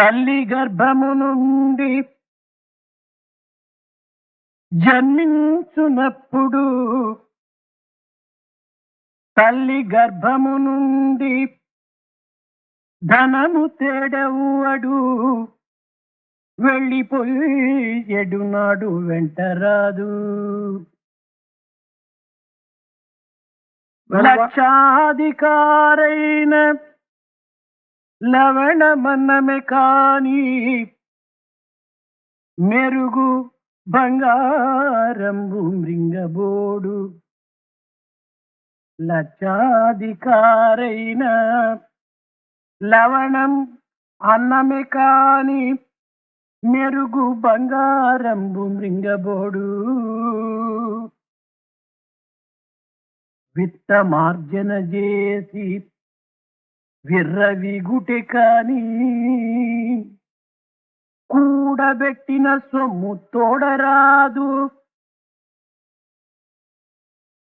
తల్లి గర్భము నుండి జన్మించునప్పుడు తల్లి గర్భము నుండి ధనము తేడవువడు. వెళ్ళిపోయి ఎడునాడు వెంటరాదు లక్షాధికారైన లవణమన్నమే కానీ మెరుగు బంగారంబు మృంగబోడు. లక్షాధికారైన లవణం అన్నమే కాని మెరుగు బంగారంబు మృంగబోడు. విత్తమార్జన చేసి విర్రవిగుటె కాని కూడబెట్టిన సొమ్ము తోడరాదు.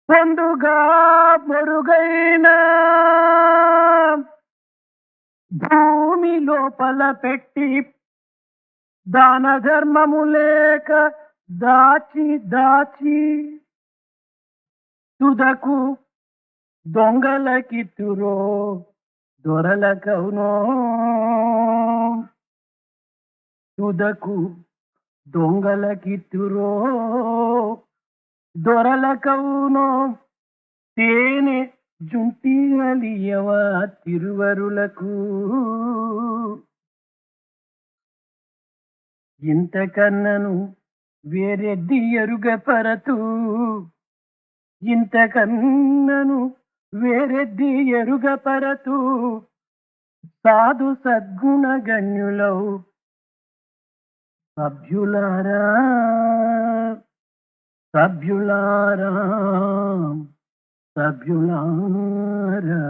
పొందుగా పొరుగైన భూమి లోపల పెట్టి దాన ధర్మము లేక దాచి దాచి తుదకు దొంగలకిత్తురో దొరలకవునో? తుదకు దొంగలకిత్తురో దొరలకవునో? తేనె జుంటియలియవ తిరువరులకు? ఇంతకన్నను వేరెద్ది ఎరుగపరతు ఇంతకన్నను వేరెద్ది ఎరుగపరతు సాధు సద్గుణ గణ్యులవు సభ్యులారా సభ్యులారా సభ్యులారా.